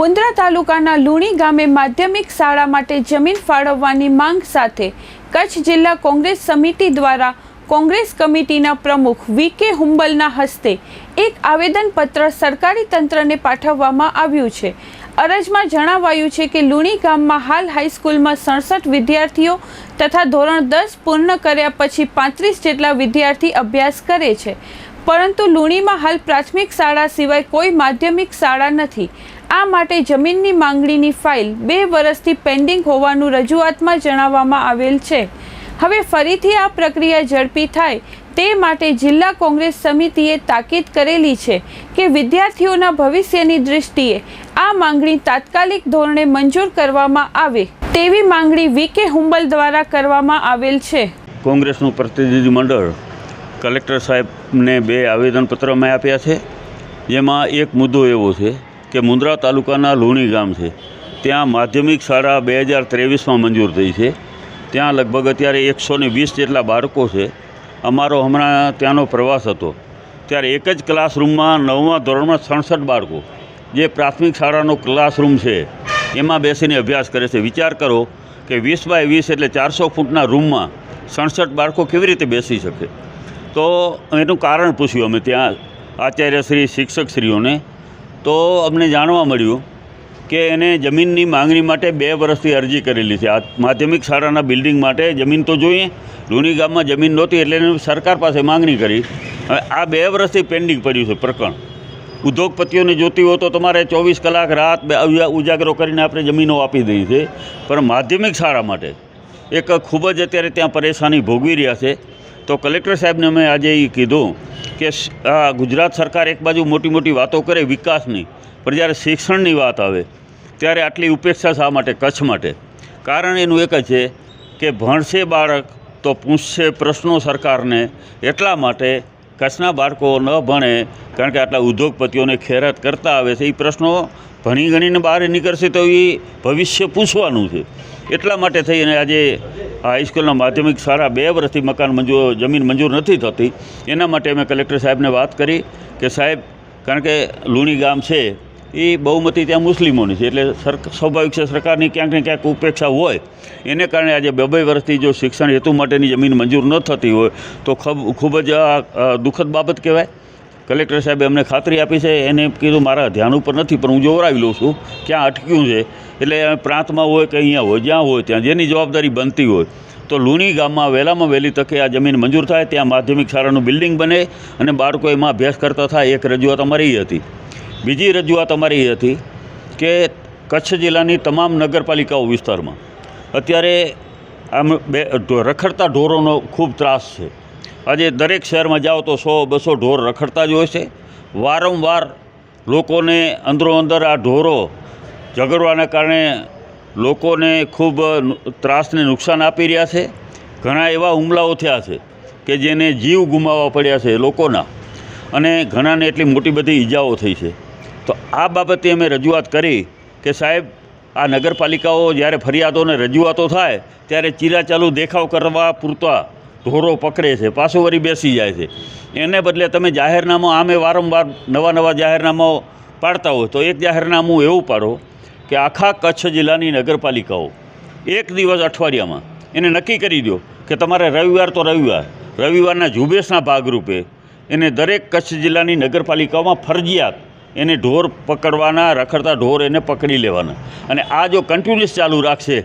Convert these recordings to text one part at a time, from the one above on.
મુન્દ્રા તાલુકાના લુણી ગામે માધ્યમિક શાળા માટે જમીન ફાળવવાની માંગ સાથે કચ્છ જિલ્લા કોંગ્રેસ સમિતિ દ્વારા કોંગ્રેસ કમિટીના પ્રમુખ વી કે હુંબલના હસ્તે એક આવેદનપત્ર સરકારી તંત્રને પાઠવવામાં આવ્યું છે. અરજમાં જણાવાયું છે કે લુણી ગામમાં હાલ હાઈસ્કૂલમાં સડસઠ વિદ્યાર્થીઓ તથા ધોરણ દસ પૂર્ણ કર્યા પછી પાંત્રીસ જેટલા વિદ્યાર્થી અભ્યાસ કરે છે. પરંતુ લુણીમાં હાલ પ્રાથમિક શાળા સિવાય કોઈ માધ્યમિક શાળા નથી. આ માટે જમીનની માંગણીની ફાઇલ બે વર્ષથી પેન્ડિંગ હોવાનું રજૂઆતમાં જણાવવામાં આવેલ છે. હવે ફરીથી આ પ્રક્રિયા ઝડપી થાય તે માટે જિલ્લા કોંગ્રેસ સમિતિએ તાકીદ કરેલી છે કે વિદ્યાર્થીઓના ભવિષ્યની દૃષ્ટિએ આ માંગણી તાત્કાલિક ધોરણે મંજૂર કરવામાં આવે તેવી માંગણી વી કે હુંબલ દ્વારા કરવામાં આવેલ છે. કોંગ્રેસનું પ્રતિનિધિ મંડળ કલેક્ટર સાહેબને બે આવેદનપત્ર અમે આપ્યા છે. જેમાં એક મુદ્દો એવો છે કે મુન્દ્રા તાલુકાના લુણી ગામ છે. ત્યાં માધ્યમિક શાળા બે હજાર ત્રેવીસમાં મંજૂર થઈ છે. ત્યાં લગભગ અત્યારે એકસો ને વીસ જેટલા બાળકો છે. અમારો હમણાં ત્યાંનો પ્રવાસ હતો. ત્યારે એક જ ક્લાસરૂમમાં નવમા ધોરણમાં સડસઠ બાળકો. જે પ્રાથમિક શાળાનો ક્લાસરૂમ છે, એમાં બેસીને અભ્યાસ કરે છે. વિચાર કરો કે વીસ બાય વીસ એટલે ચારસો ફૂટના રૂમમાં સડસઠ બાળકો કેવી રીતે બેસી શકે? તો એનું કારણ પૂછ્યું અમે ત્યાં આચાર્યશ્રી, શિક્ષકશ્રીઓને. તો અમને જાણવા મળ્યું કે એને જમીનની માંગણી માટે બે વર્ષથી અરજી કરેલી છે. આ માધ્યમિક શાળાના બિલ્ડિંગ માટે જમીન તો જોઈએ લુણી ગામમાં જમીન નહોતી એટલે એને સરકાર પાસે માંગણી કરી. હવે આ બે વર્ષથી પેન્ડિંગ પડ્યું છે પ્રકરણ. ઉદ્યોગપતિઓને જોતી હોય તો તમારે ચોવીસ કલાક રાત ઉજાગરો કરીને આપણે જમીનો આપી દઈએ છે પણ માધ્યમિક શાળા માટે એક ખૂબ જ અત્યારે ત્યાં પરેશાની ભોગવી રહ્યા છે. તો કલેક્ટર સાહેબને અમે આજે એ કીધું કે આ ગુજરાત સરકાર એક બાજુ મોટી મોટી વાતો કરે, વિકાસની. પણ જ્યારે શિક્ષણની વાત આવે, ત્યારે આટલી ઉપેક્ષા શા માટે, કચ્છ માટે? કારણ એનું એક જ છે કે ભણશે બાળક તો પૂછશે પ્રશ્નો સરકારને એટલા માટે કચ્છના બાળકો ન ભણે, કારણ કે આટલા ઉદ્યોગપતિઓને ખેરાત કરતા આવે છે. એ પ્રશ્નો ભણી ગણીને બહાર નીકળશે તો એ ભવિષ્ય પૂછવાનું છે. એટલા માટે થઈને આજે આ હાઈસ્કૂલના માધ્યમિક શાળા બે વર્ષથી મકાન મંજૂર, જમીન મંજૂર નથી થતી. એના માટે અમે કલેક્ટર સાહેબને વાત કરી કે સાહેબ, કારણ કે લુણી ગામ છે, એ બહુમતી ત્યાં મુસ્લિમોની છે, એટલે સ્વાભાવિક છે સરકારની ક્યાંક ને ક્યાંક ઉપેક્ષા હોય. એને કારણે આજે બે બે વર્ષથી જો શિક્ષણ હેતુ માટેની જમીન મંજૂર ન થતી હોય, તો ખૂબ ખૂબ જ દુઃખદ બાબત કહેવાય. કલેક્ટર સાહેબે અમને ખાતરી આપી છે, એને કીધું મારા ધ્યાન ઉપર નથી, પણ હું જોવરાવી લઉં છું ક્યાં અટક્યું છે. એટલે પ્રાંતમાં હોય કે અહીંયા હોય, જ્યાં હોય, ત્યાં જેની જવાબદારી બનતી હોય, તો લુણી ગામમાં વહેલામાં વહેલી તકે આ જમીન મંજૂર થાય, ત્યાં માધ્યમિક શાળાનું બિલ્ડિંગ બને અને બાળકો એમાં અભ્યાસ કરતા થાય, એક રજૂઆત અમારી હતી. બીજી રજૂઆત અમારી હતી કે કચ્છ જિલ્લાની તમામ નગરપાલિકાઓ વિસ્તારમાં અત્યારે આમ બે, રખડતા ઢોરોનો ખૂબ ત્રાસ છે. આજે દરેક શહેરમાં જાઓ તો સો બસો ઢોર રખડતા જ હોય છે. વારંવાર લોકોને અંદરો અંદર આ ઢોરો ઝઘડવાના કારણે લોકોને ખૂબ ત્રાસને નુકસાન આપી રહ્યા છે. ઘણા એવા હુમલાઓ થયા છે કે જેને જીવ ગુમાવવા પડ્યા છે લોકોના અને ઘણાને એટલી મોટી બધી ઈજાઓ થઈ છે. તો આ બાબતે અમે રજૂઆત કરી કે સાહેબ, આ નગરપાલિકાઓ જ્યારે ફરિયાદોને રજૂઆતો થાય ત્યારે ચીરાચાલુ દેખાવ કરવા પૂરતા ઢોરો પકડે છે, પાછો વળી બેસી જાય છે. એને બદલે તમે જાહેરનામું આમે વારંવાર નવા નવા જાહેરનામાઓ પાડતા હોય તો એક જાહેરનામું એવું પાડો કે આખા કચ્છ જિલ્લાની નગરપાલિકાઓ એક દિવસ અઠવાડિયામાં એને નક્કી કરી દો કે તમારે રવિવાર તો રવિવાર, રવિવારના ઝુંબેશના ભાગરૂપે એને દરેક કચ્છ જિલ્લાની નગરપાલિકાઓમાં ફરજિયાત એને ઢોર પકડવાના, રખડતા ઢોર એને પકડી લેવાના. અને આ જો કન્ટિન્યુઅસ ચાલુ રાખશે,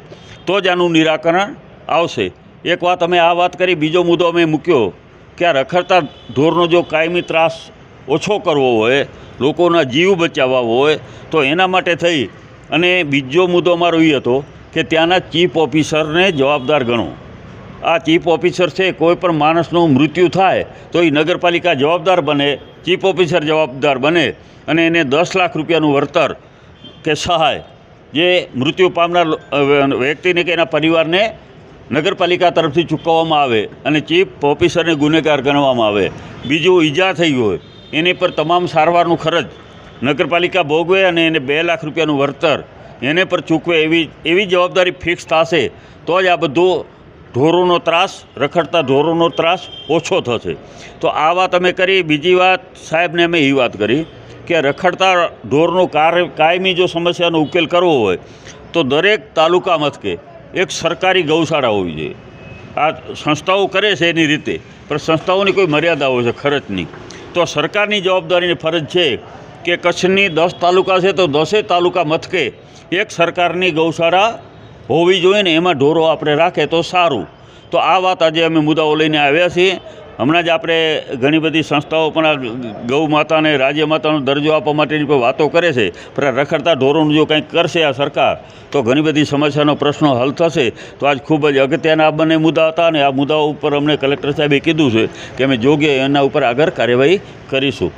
તો જ આનું નિરાકરણ આવશે. એક વાત અમે આ વાત કરી, બીજો મુદ્દો અમે મૂક્યો કે આ રખડતા ઢોરનો જો કાયમી ત્રાસ ઓછો કરવો હોય, લોકોના જીવ બચાવવા હોય, તો એના માટે થઈ. અને બીજો મુદ્દો અમારો એ હતો કે ત્યાંના ચીફ ઓફિસરને જવાબદાર ગણો. આ ચીફ ઓફિસર છે, કોઈ પણ માણસનું મૃત્યુ થાય, તો એ નગરપાલિકા જવાબદાર બને, ચીફ ઓફિસર જવાબદાર બને, અને એને દસ લાખ રૂપિયાનું વળતર કે સહાય જે મૃત્યુ પામનાર વ્યક્તિને કે એના પરિવારને નગરપાલિકા તરફથી ચૂકવવામાં આવે અને ચીફ ઓફિસરને ગુનેગાર ગણવામાં આવે. બીજું ઈજા થઈ હોય, એની પર તમામ સારવારનું ખર્ચ નગરપાલિકા ભોગવે અને એને બે લાખ રૂપિયાનું વળતર એને પર ચૂકવે એવી એવી જવાબદારી ફિક્સ થશે, તો જ આ બધું ઢોરોનો ત્રાસ, રખડતા ઢોરોનો ત્રાસ ઓછો થશે. તો આ વાત અમે કરી. બીજી વાત, સાહેબને અમે એ વાત કરી કે રખડતા ઢોરનો કાર, કાયમી જો સમસ્યાનો ઉકેલ કરવો હોય, તો દરેક તાલુકા મથકે એક સરકારી ગૌશાળા હોવી જોઈએ. આ સંસ્થાઓ કરે છે એની રીતે, પણ સંસ્થાઓની કોઈ મર્યાદાઓ છે ખર્ચની તો સરકારની જવાબદારીની ફરજ છે કે કચ્છની દસ તાલુકા છે તો દસે તાલુકા મથકે એક સરકારની ગૌશાળા હોવી જોઈએ ને એમાં ઢોરો આપણે રાખે તો સારું. તો આ વાત આજે અમે મુદ્દાઓ લઈને આવ્યા છીએ. હમણાં જ આપણે ઘણી બધી સંસ્થાઓ પણ આ ગૌ માતાને રાજ્ય માતાનો દરજ્જો આપવા માટેની કોઈ વાતો કરે છે, પણ રખડતા ઢોરોનું જો કંઈક કરશે આ સરકાર, તો ઘણી બધી સમસ્યાનો પ્રશ્નો હલ થશે. તો આજ ખૂબ જ અગત્યના આ બંને મુદ્દા હતા અને આ મુદ્દાઓ ઉપર અમને કલેક્ટર સાહેબે કીધું છે કે અમે જોગે એના ઉપર આગળ કાર્યવાહી કરીશું.